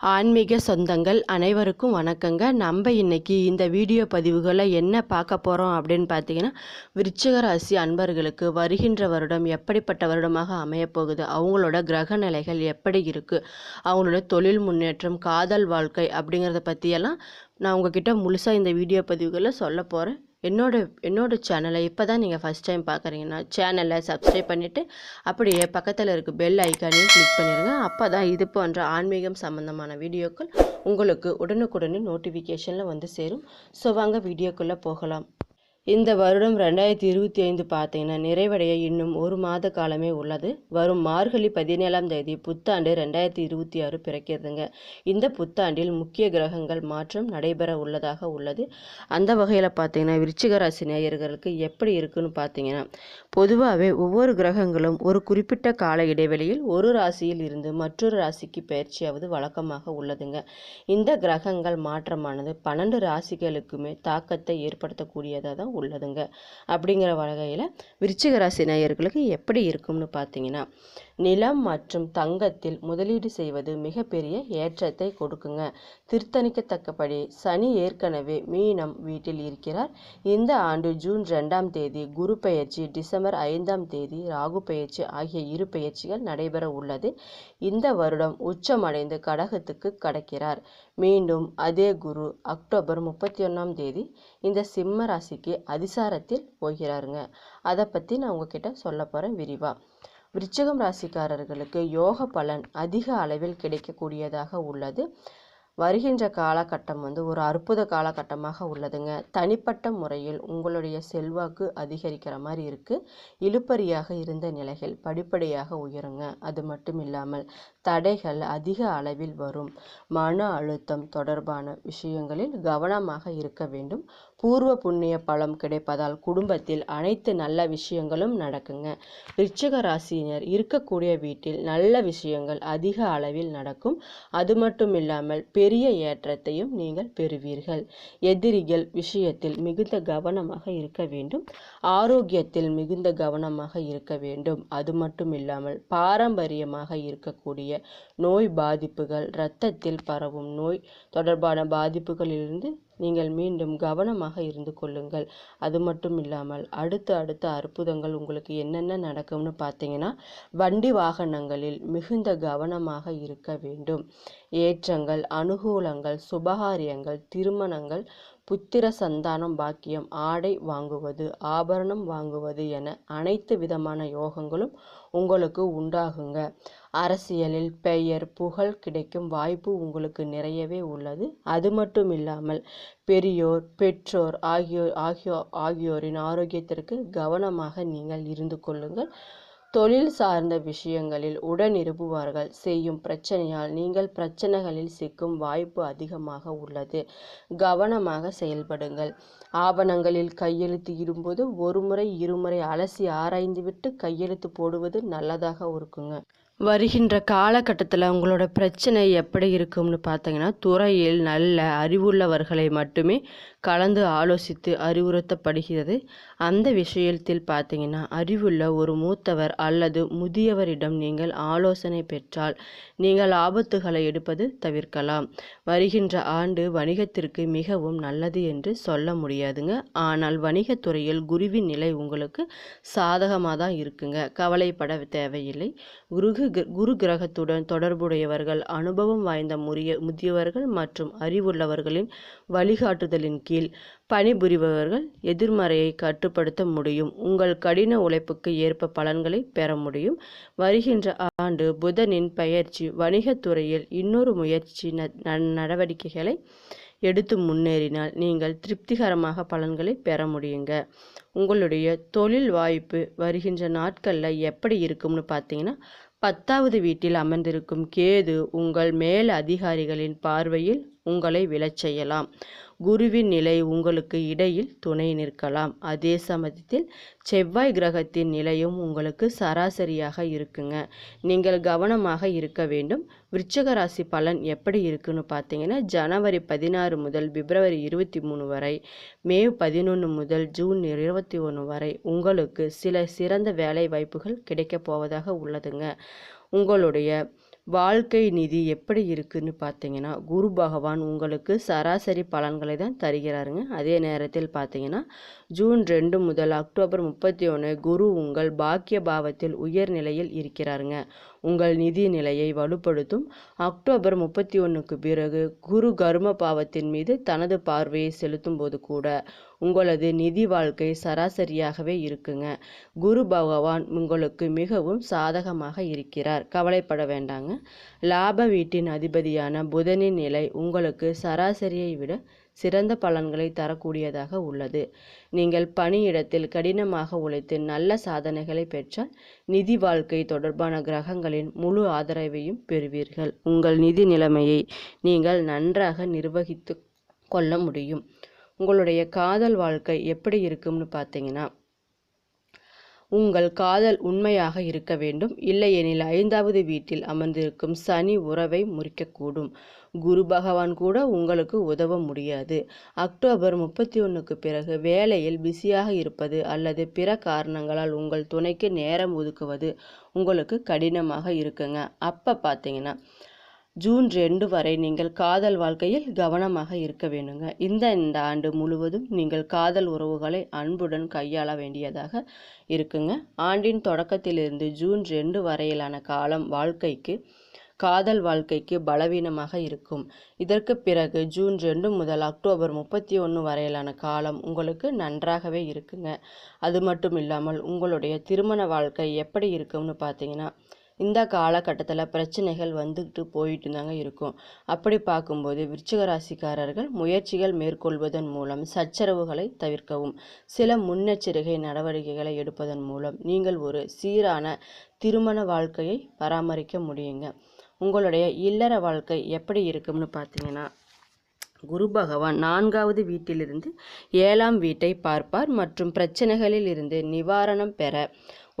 ஆன்மீக சொந்தங்கள் அனைவருக்கும் வணக்கங்க. நம்ம இன்னைக்கு இந்த வீடியோ பதிவுகளை என்ன பார்க்க போகிறோம் அப்படின்னு பார்த்தீங்கன்னா விருச்சிக ராசி அன்பர்களுக்கு வருகின்ற வருடம் எப்படிப்பட்ட வருடமாக அமையப்போகுது அவங்களோட கிரக நிலைகள் எப்படி இருக்குது அவங்களோட தொழில் முன்னேற்றம் காதல் வாழ்க்கை அப்படிங்கிறத பற்றியெல்லாம் நான் உங்ககிட்ட முழுசாக இந்த வீடியோ பதிவுகளை சொல்ல போகிறேன் என்னோட என்னோட சேனலை இப்போ தான் நீங்கள் ஃபஸ்ட் டைம் பார்க்குறீங்கன்னா சேனலை சப்ஸ்கிரைப் பண்ணிவிட்டு அப்படியே பக்கத்தில் இருக்க பெல் ஐக்கானையும் கிளிக் பண்ணிடுங்க அப்போ தான் இது போன்ற ஆன்மீகம் சம்மந்தமான வீடியோக்கள் உங்களுக்கு உடனுக்குடனே நோட்டிஃபிகேஷனில் வந்து சேரும். ஸோ வாங்க வீடியோக்குள்ளே போகலாம். இந்த வருடம் ரெண்டாயிரத்தி இருபத்தி ஐந்து பார்த்தீங்கன்னா நிறைவடைய இன்னும் ஒரு மாத காலமே உள்ளது. வரும் மார்கழி பதினேழாம் தேதி புத்தாண்டு ரெண்டாயிரத்தி இருபத்தி ஆறு பிறக்கிறதுங்க. இந்த புத்தாண்டில் முக்கிய கிரகங்கள் மாற்றம் நடைபெற உள்ளதாக உள்ளது. அந்த வகையில் பார்த்தீங்கன்னா விருச்சிக ராசி நேயர்களுக்கு எப்படி இருக்குன்னு பார்த்தீங்கன்னா பொதுவாகவே ஒவ்வொரு கிரகங்களும் ஒரு குறிப்பிட்ட கால இடைவெளியில் ஒரு ராசியில் இருந்து மற்றொரு ராசிக்கு பயிற்சியாவது வழக்கமாக உள்ளதுங்க. இந்த கிரகங்கள் மாற்றமானது பன்னெண்டு ராசிகளுக்குமே தாக்கத்தை ஏற்படுத்தக்கூடியதாக தான் உள்ளதுங்க. அப்படிங்கிற வகையில் விருச்சிக ராசி நேயர்களுக்கு எப்படி இருக்கும்னு பார்த்தீங்கன்னா நிலம் மற்றும் தங்கத்தில் முதலீடு செய்வது மிகப்பெரிய ஏற்றத்தை கொடுக்குங்க. திருத்தணிக்கத்தக்கபடி சனி ஏற்கனவே மீனம் வீட்டில் இருக்கிறார். இந்த ஆண்டு ஜூன் ரெண்டாம் தேதி குரு பெயர்ச்சி டிசம்பர் ஐந்தாம் தேதி ராகு பெயர்ச்சி ஆகிய இரு பெயர்ச்சிகள் நடைபெற உள்ளது. இந்த வருடம் உச்சமடைந்து கடகத்துக்கு கடக்கிறார். மீண்டும் அதே குரு அக்டோபர் முப்பத்தி ஒன்றாம் தேதி இந்த சிம்ம ராசிக்கு அதிசாரத்தில் போகிறாருங்க. அதை பற்றி நான் உங்ககிட்ட சொல்ல போகிறேன் விரிவாக விருச்சிகம் ராசிக்காரர்களுக்கு யோக பலன் அதிக அளவில் கிடைக்கக்கூடியதாக உள்ளது. வருகின்ற காலகட்டம் வந்து ஒரு அற்புத காலகட்டமாக உள்ளதுங்க. தனிப்பட்ட முறையில் உங்களுடைய செல்வாக்கு அதிகரிக்கிற மாதிரி இருக்குது இழுப்பறியாக இருந்த நிலைகள் படிப்படியாக உயருங்க. அது மட்டும் இல்லாமல் தடைகள் அதிக அளவில் வரும். மன அழுத்தம் தொடர்பான விஷயங்களில் கவனமாக இருக்க வேண்டும். பூர்வ புண்ணிய பலம் கிடைப்பதால் குடும்பத்தில் அனைத்து நல்ல விஷயங்களும் நடக்குங்க. விருச்சிக ராசியினர் இருக்கக்கூடிய வீட்டில் நல்ல விஷயங்கள் அதிக அளவில் நடக்கும். அது மட்டும் இல்லாமல் பெரிய ஏற்றத்தையும் நீங்கள் பெறுவீர்கள். எதிரிகள் விஷயத்தில் மிகுந்த கவனமாக இருக்க வேண்டும். ஆரோக்கியத்தில் மிகுந்த கவனமாக இருக்க வேண்டும். அது மட்டும் இல்லாமல் பாரம்பரியமாக இருக்கக்கூடிய நோய் பாதிப்புகள் இரத்தத்தில் பரவும் நோய் தொடர்பான பாதிப்புகளிலிருந்து நீங்கள் மீண்டும் கவனமாக இருந்து கொள்ளுங்கள். அது மட்டும் இல்லாமல் அடுத்த அடுத்த அற்புதங்கள் உங்களுக்கு என்னென்ன நடக்கும்னு பார்த்தீங்கன்னா வண்டி வாகனங்களில் மிகுந்த கவனமாக இருக்க வேண்டும். ஏற்றங்கள் அனுகூலங்கள் சுபகாரியங்கள் திருமணங்கள் புத்திர சந்தானம் பாக்கியம் ஆடை வாங்குவது ஆபரணம் வாங்குவது என அனைத்து விதமான யோகங்களும் உங்களுக்கு உண்டாகுங்க. அரசியலில் பெயர் புகழ் கிடைக்கும் வாய்ப்பு உங்களுக்கு நிறையவே உள்ளது. அது மட்டும் இல்லாமல் பெரியோர் பெற்றோர் ஆகியோர் ஆகியோ ஆகியோரின் ஆரோக்கியத்திற்கு கவனமாக நீங்கள் இருந்து கொள்ளுங்கள். தொழில் சார்ந்த விஷயங்களில் உடன் இருப்புவார்கள் செய்யும் பிரச்சனையால் நீங்கள் பிரச்சனைகளில் சிக்கும் வாய்ப்பு அதிகமாக உள்ளது. கவனமாக செயல்படுங்கள். ஆவணங்களில் கையெழுத்து இடும்போது ஒரு முறை இருமுறை அலசி ஆராய்ந்துவிட்டு கையெழுத்து போடுவது நல்லதாக இருக்குங்க. வருகின்ற காலகட்டத்தில் உங்களோட பிரச்சனை எப்படி இருக்கும்னு பார்த்தீங்கன்னா துறையில் நல்ல அறிவுள்ளவர்களை மட்டுமே கலந்து ஆலோசித்து அறிவுறுத்தப்படுகிறது. அந்த விஷயத்தில் பார்த்தீங்கன்னா அறிவுள்ள ஒரு மூத்தவர் அல்லது முதியவரிடம் நீங்கள் ஆலோசனை பெற்றால் நீங்கள் ஆபத்துகளை எடுப்பது தவிர்க்கலாம். வருகின்ற ஆண்டு வணிகத்திற்கு மிகவும் நல்லது என்று சொல்ல முடியாதுங்க. ஆனால் வணிகத்துறையில் குருவின் நிலை உங்களுக்கு சாதகமாக தான் இருக்குங்க. கவலைப்பட தேவையில்லை. குருகு குரு கிரகத்துடன் தொடர்புடையவர்கள் அனுபவம் வாய்ந்த முறிய முதியவர்கள் மற்றும் அறிவுள்ளவர்களின் வழிகாட்டுதலின் கீழ் பணிபுரிபவர்கள் எதிர்மறையை கட்டுப்படுத்த முடியும். உங்கள் கடின உழைப்புக்கு ஏற்ப பலன்களை பெற முடியும். வருகின்ற ஆண்டு புதனின் பயிற்சி வணிகத்துறையில் இன்னொரு முயற்சி நடவடிக்கைகளை எடுத்து முன்னேறினால் நீங்கள் திருப்திகரமாக பலன்களை பெற முடியுங்க. உங்களுடைய தொழில் வாய்ப்பு வருகின்ற நாட்களில் எப்படி இருக்கும்னு பார்த்தீங்கன்னா பத்தாவது வீட்டில் அமர்ந்திருக்கும் கேது உங்கள் மேல் அதிகாரிகளின் பார்வையில் உங்களை விழச் செய்யலாம். குருவின் நிலை உங்களுக்கு இடையில் துணை நிற்கலாம். அதே சமயத்தில் செவ்வாய் கிரகத்தின் நிலையும் உங்களுக்கு சராசரியாக இருக்குங்க. நீங்கள் கவனமாக இருக்க வேண்டும். விருச்சக ராசி பலன் எப்படி இருக்குன்னு பார்த்தீங்கன்னா ஜனவரி பதினாறு முதல் பிப்ரவரி இருபத்தி மூணு வரை மே பதினொன்று முதல் ஜூன் இருபத்தி ஒன்று வரை உங்களுக்கு சில சிறந்த வேலை வாய்ப்புகள் கிடைக்கப் போவதாக உள்ளதுங்க. உங்களுடைய வாழ்க்கை நிதி எப்படி இருக்குதுன்னு பார்த்தீங்கன்னா குரு பகவான் உங்களுக்கு சராசரி பலன்களை தான் தருகிறாருங்க. அதே நேரத்தில் பார்த்தீங்கன்னா ஜூன் ரெண்டு முதல் அக்டோபர் முப்பத்தி ஒன்று குரு உங்கள் பாக்கிய பாவத்தில் உயர் நிலையில் இருக்கிறாருங்க. உங்கள் நிதி நிலையை வலுப்படுத்தும். அக்டோபர் முப்பத்தி ஒன்றுக்கு பிறகு குரு கர்ம பாவத்தின் மீது தனது பார்வையை செலுத்தும் போது கூட உங்களது நிதி வாழ்க்கை சராசரியாகவே இருக்குங்க. குரு பகவான் உங்களுக்கு மிகவும் சாதகமாக இருக்கிறார். கவலைப்பட வேண்டாங்க. லாப வீட்டின் அதிபதியான புதனின் நிலை உங்களுக்கு சராசரியை விட சிறந்த பலன்களை தரக்கூடியதாக உள்ளது. நீங்கள் பணியிடத்தில் கடினமாக உழைத்து நல்ல சாதனைகளை பெற்றால் நிதி வாழ்க்கை தொடர்பான கிரகங்களின் முழு ஆதரவையும் பெறுவீர்கள். உங்கள் நிதி நிலைமையை நீங்கள் நன்றாக நிர்வகித்து கொள்ள முடியும். உங்களுடைய காதல் வாழ்க்கை எப்படி இருக்கும்னு பார்த்தீங்கன்னா உங்கள் காதல் உண்மையாக இருக்க வேண்டும். இல்லையெனில் ஐந்தாவது வீட்டில் அமர்ந்திருக்கும் சனி உறவை முறிக்கக்கூடும். குரு பகவான் கூட உங்களுக்கு உதவ முடியாது. அக்டோபர் முப்பத்தி ஒன்றுக்கு பிறகு வேலையில் பிஸியாக இருப்பது அல்லது பிற காரணங்களால் உங்கள் துணைக்கு நேரம் ஒதுக்குவது உங்களுக்கு கடினமாக இருக்குங்க. அப்போ பார்த்தீங்கன்னா ஜூன் ரெண்டு வரை நீங்கள் காதல் வாழ்க்கையில் கவனமாக இருக்க வேணுங்க இந்த இந்த ஆண்டு முழுவதும் நீங்கள் காதல் உறவுகளை அன்புடன் கையாள வேண்டியதாக இருக்குங்க. ஆண்டின் தொடக்கத்திலிருந்து ஜூன் ரெண்டு வரையிலான காலம் வாழ்க்கைக்கு காதல் வாழ்க்கைக்கு பலவீனமாக இருக்கும். இதற்கு பிறகு ஜூன் ரெண்டு முதல் அக்டோபர் முப்பத்தி ஒன்று வரையிலான காலம் உங்களுக்கு நன்றாகவே இருக்குங்க. அது மட்டும் இல்லாமல் உங்களுடைய திருமண வாழ்க்கை எப்படி இருக்கும்னு பார்த்தீங்கன்னா இந்த காலகட்டத்தில் பிரச்சனைகள் வந்துட்டு போயிட்டு தாங்க இருக்கும். அப்படி பார்க்கும்போது விருச்சிக ராசிக்காரர்கள் முயற்சிகள் மேற்கொள்வதன் மூலம் சச்சரவுகளை தவிர்க்கவும் சில முன்னெச்சரிக்கை நடவடிக்கைகளை எடுப்பதன் மூலம் நீங்கள் ஒரு சீரான திருமண வாழ்க்கையை பராமரிக்க முடியுங்க. உங்களுடைய இல்லற வாழ்க்கை எப்படி இருக்கும்னு பார்த்தீங்கன்னா குரு பகவான் நான்காவது வீட்டிலிருந்து ஏழாம் வீட்டை பார்ப்பார் மற்றும் பிரச்சனைகளில் இருந்து நிவாரணம் பெற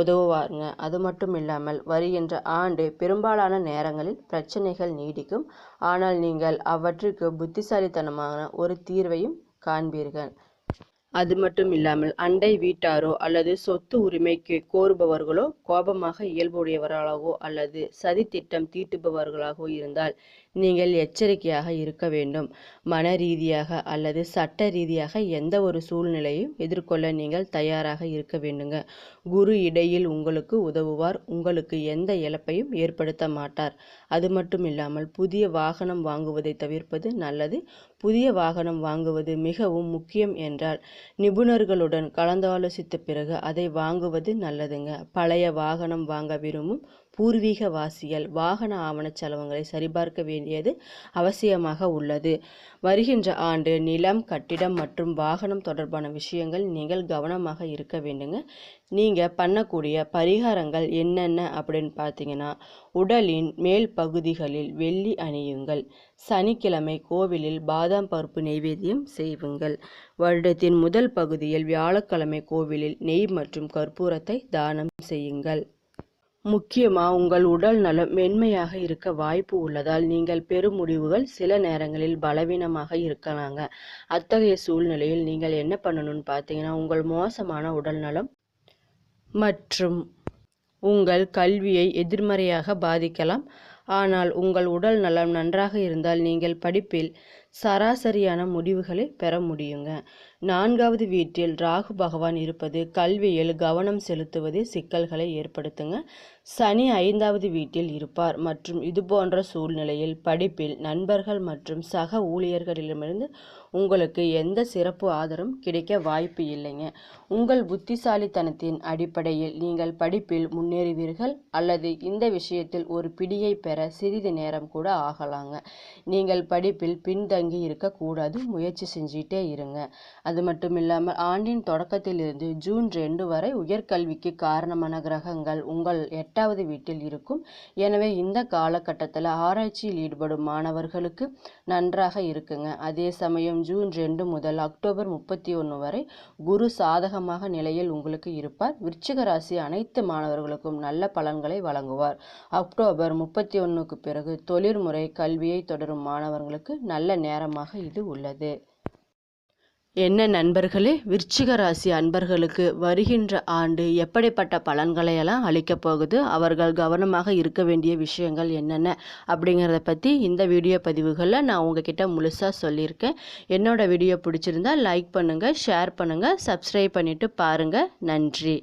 உதவுவாருங்க. அது மட்டும் இல்லாமல் வருகின்ற ஆண்டு பெரும்பாலான நேரங்களில் பிரச்சனைகள் நீடிக்கும். ஆனால் நீங்கள் அவற்றுக்கு புத்திசாலித்தனமான ஒரு தீர்வையும் காண்பீர்கள். அது மட்டும் இல்லாமல் அண்டை வீட்டாரோ அல்லது சொத்து உரிமைக்கு கோருபவர்களோ கோபமாக இயல்புடையவர்களாகவோ அல்லது சதி திட்டம் தீட்டுபவர்களாகவோ இருந்தால் நீங்கள் எச்சரிக்கையாக இருக்க வேண்டும். மன ரீதியாக அல்லது சட்ட ரீதியாக எந்த ஒரு சூழ்நிலையும் எதிர்கொள்ள நீங்கள் தயாராக இருக்க வேண்டுங்க. குரு இடையில் உங்களுக்கு உதவுவார். உங்களுக்கு எந்த இழப்பையும் ஏற்படுத்த மாட்டார். அது மட்டும் இல்லாமல் புதிய வாகனம் வாங்குவதை தவிர்ப்பது நல்லது. புதிய வாகனம் வாங்குவது மிகவும் முக்கியம் என்றால் நிபுணர்களுடன் கலந்தாலோசித்த பிறகு அதை வாங்குவது நல்லதுங்க. பழைய வாகனம் வாங்க விரும்பும் பூர்வீக வாசிகள் வாகன ஆவணச் செலவுகளை சரிபார்க்க வேண்டியது அவசியமாக உள்ளது. வருகின்ற ஆண்டு நிலம் கட்டிடம் மற்றும் வாகனம் தொடர்பான விஷயங்கள் நீங்கள் கவனமாக இருக்க வேண்டுங்க. நீங்கள் பண்ணக்கூடிய பரிகாரங்கள் என்னென்ன அப்படின்னு பார்த்தீங்கன்னா உடலின் மேல் பகுதிகளில் வெள்ளி அணியுங்கள். சனிக்கிழமை கோவிலில் பாதாம் பருப்பு நெய்வேத்தியம் செய்வுங்கள் வருடத்தின் முதல் பகுதியில் வியாழக்கிழமை கோவிலில் நெய் மற்றும் கற்பூரத்தை தானம் செய்யுங்கள். முக்கியமாக உங்கள் உடல் நலம் மென்மையாக இருக்க வாய்ப்பு உள்ளதால் நீங்கள் பெறும் முடிவுகள் சில நேரங்களில் பலவீனமாக இருக்கலாங்க. அத்தகைய சூழ்நிலையில் நீங்கள் என்ன பண்ணணும்னு பார்த்தீங்கன்னா உங்கள் மோசமான உடல் நலம் மற்றும் உங்கள் கல்வியை எதிர்மறையாக பாதிக்கலாம். ஆனால் உங்கள் உடல் நலம் நன்றாக இருந்தால் நீங்கள் படிப்பில் சராசரியான முடிவுகளை பெற முடியுங்க. நான்காவது வீட்டில் ராகு பகவான் இருப்பது கல்வியில் கவனம் செலுத்துவதே சிக்கல்களை ஏற்படுத்துங்க. சனி ஐந்தாவது வீட்டில் இருப்பார். மற்றும் இது போன்ற சூழ்நிலையில் படிப்பில் நண்பர்கள் மற்றும் சக ஊழியர்களிடமிருந்து உங்களுக்கு எந்த சிறப்பு ஆதரவும் கிடைக்க வாய்ப்பு இல்லைங்க. உங்கள் புத்திசாலித்தனத்தின் அடிப்படையில் நீங்கள் படிப்பில் முன்னேறுவீர்கள் அல்லது இந்த விஷயத்தில் ஒரு பிடியை பெற சிறிது நேரம் கூட ஆகலாங்க. நீங்கள் படிப்பில் பின்தங்கி இருக்கக்கூடாது. முயற்சி செஞ்சிட்டே இருங்க. அது மட்டும் இல்லாமல் ஆண்டின் தொடக்கத்திலிருந்து ஜூன் ரெண்டு வரை உயர்கல்விக்கு காரணமான கிரகங்கள் உங்கள் எட்டாவது வீட்டில் இருக்கும். எனவே இந்த காலகட்டத்தில் ஆராய்ச்சியில் ஈடுபடும் மாணவர்களுக்கு நன்றாக இருக்குங்க. அதே சமயம் ஜூன் ரெண்டு முதல் அக்டோபர் முப்பத்தி ஒன்று வரை குரு சாதகமாக நிலையில் உங்களுக்கு இருப்பார். விருச்சிக ராசி அனைத்து மாணவர்களுக்கும் நல்ல பலன்களை வழங்குவார். அக்டோபர் முப்பத்தி ஒன்றுக்கு பிறகு தொழில்முறை கல்வியை தொடரும் மாணவர்களுக்கு நல்ல நேரமாக இது உள்ளது. என்ன நண்பர்களே? விருச்சிக ராசி அன்பர்களுக்கு வருகின்ற ஆண்டு எப்படிப்பட்ட பலன்களை எல்லாம் அளிக்கப் போகுது? அவர்கள் கவனமாக இருக்க வேண்டிய விஷயங்கள் என்னென்ன? அப்படிங்கிறத பற்றி இந்த வீடியோ பதிவுகளில் நான் உங்ககிட்ட முழுசாக சொல்லியிருக்கேன். என்னோட வீடியோ பிடிச்சிருந்தா லைக் பண்ணுங்கள் ஷேர் பண்ணுங்கள் சப்ஸ்கிரைப் பண்ணிவிட்டு பாருங்கள் நன்றி.